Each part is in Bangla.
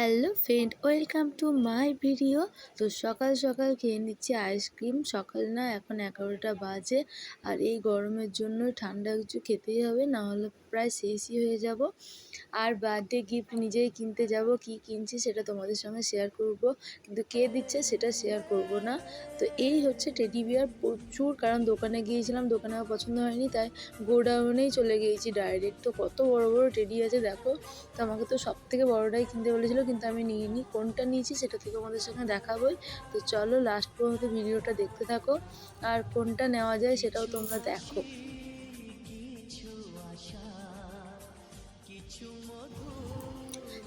Hello friend, welcome to my video. তো সকাল সকাল খেয়ে নিচ্ছি আইসক্রিম। সকাল না, এখন এগারোটা বাজে। আর এই গরমের জন্য ঠান্ডা কিছু খেতেই হবে, না হলে প্রায় শেষই হয়ে যাব। আর বার্থডে গিফট নিজেই কিনতে যাব, কি কিনছি সেটা তোমাদের সঙ্গে শেয়ার করব। কিন্তু কে দিচ্ছে সেটা শেয়ার করব না। তো এই হচ্ছে টেডি বিয়ার প্রচুর, কারণ দোকানে গিয়েছিলাম, দোকানে আমার পছন্দ হয়নি, তাই গোডাউনেই চলে গিয়েছি ডাইরেক্ট তো কত বড় বড় টেডি আছে, দেখো। তো আমাকে তো সব থেকে বড়োটাই কিনতে বলেছিল, কিন্তু আমি নিইনি। কোনটা নিয়েছি সেটা থেকে আমাদের সঙ্গে দেখাবোই। তো চলো লাস্ট পর্যন্ত ভিডিওটা দেখতে থাকো। আর কোনটা নেওয়া যায় সেটাও তোমরা দেখো।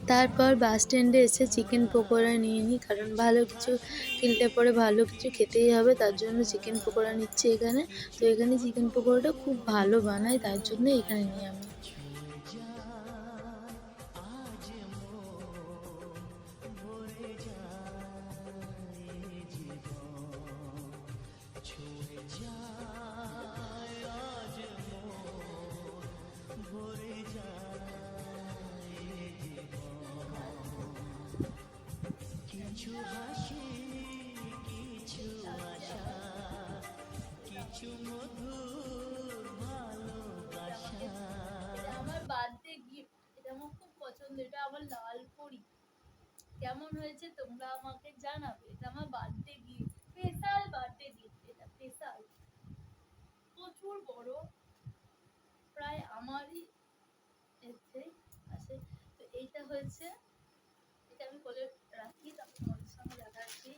তারপর বাস স্ট্যান্ডে এসে চিকেন পকোড়া নিয়ে নিই কারণ ভালো কিছু কিনলে পরে ভালো কিছু খেতেই হবে, তার জন্য চিকেন পকোড়া নিচ্ছি এখানে। তো এখানে চিকেন পকোড়াটা খুব ভালো বানায়, তার জন্য এখানে নিই আমি কিছু কিছু আশা, কিছু মধুর ভালোবাসা। আমার বার্থডে গিফট এটা আমার খুব পছন্দ, এটা আমার লাল পরি কেমন হয়েছে তোমরা আমাকে জানাবে, এটা আমার birthday gift special birthday gift এটা স্পেশাল প্রচুর বড়, প্রায় আমারই এতে আছে। তো এইটা হয়েছে, এটা আমি বলে রাখি তারপর তোমাদের সঙ্গে দেখাচ্ছি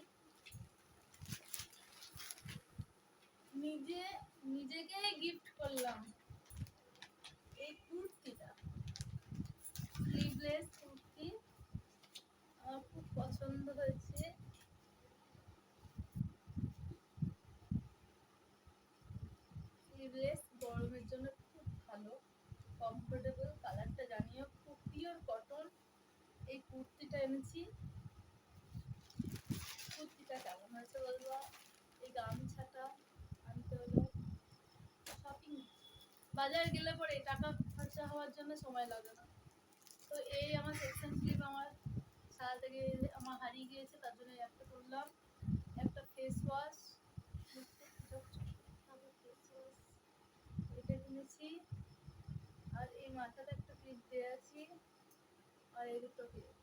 নিজে নিজেকে গিফট করলাম। এই কুর্তিটা। স্লিভলেস কুর্তি। আমার খুব পছন্দ হয়েছে। স্লিভলেস গরমের জন্য খুব ভালো। কমফোর্টেবল কালারটা জানিও, খুব পিওর কটন এই কুর্তিটা এনেছি। কুর্তিটা কেমন হয়েছে বলব? এই গামছাটা বাজার গেলে পরে টাকা খরচা হওয়ার জন্য সময় লাগে না। তো এই আমার সেকশন ক্লিপ আমার সারা থেকে আমার হারিয়ে গিয়েছে, তার জন্য একটা করলাম। একটা ফেস ওয়াশ এটা কিনেছি আর এই মাথাটা একটা ক্লিপ দিয়ে আছি। আর এই দুটো ক্লিপ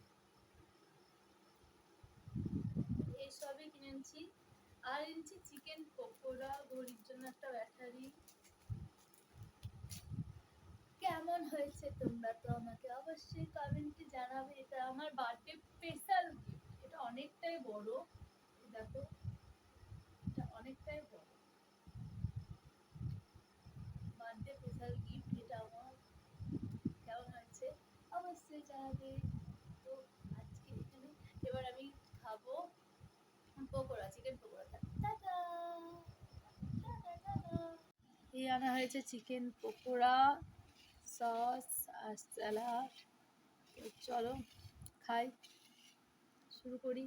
এইসবই কিনেছি আর এনেছি চিকেন পকোড়া ঘড়ির জন্য একটা ব্যাটারি কেমন হয়েছে তোমরা তো আমাকে অবশ্যই কমেন্টে জানাবে। এটা আমার বার্থডে স্পেশাল গিফট এটা অনেকটাই বড়। দেখো, এটা অনেকটাই বড়। বার্থডে স্পেশাল গিফট এটা আমার। কেমন হয়েছে? অবশ্যই জানাবে। তো আজকে এখানে এবার আমি খাব পকোড়া চিকেন পকোড়া। টাটা! এই আনা হয়েছে চিকেন পকোড়া। সস আর স্যালাড চলো খাই শুরু করি।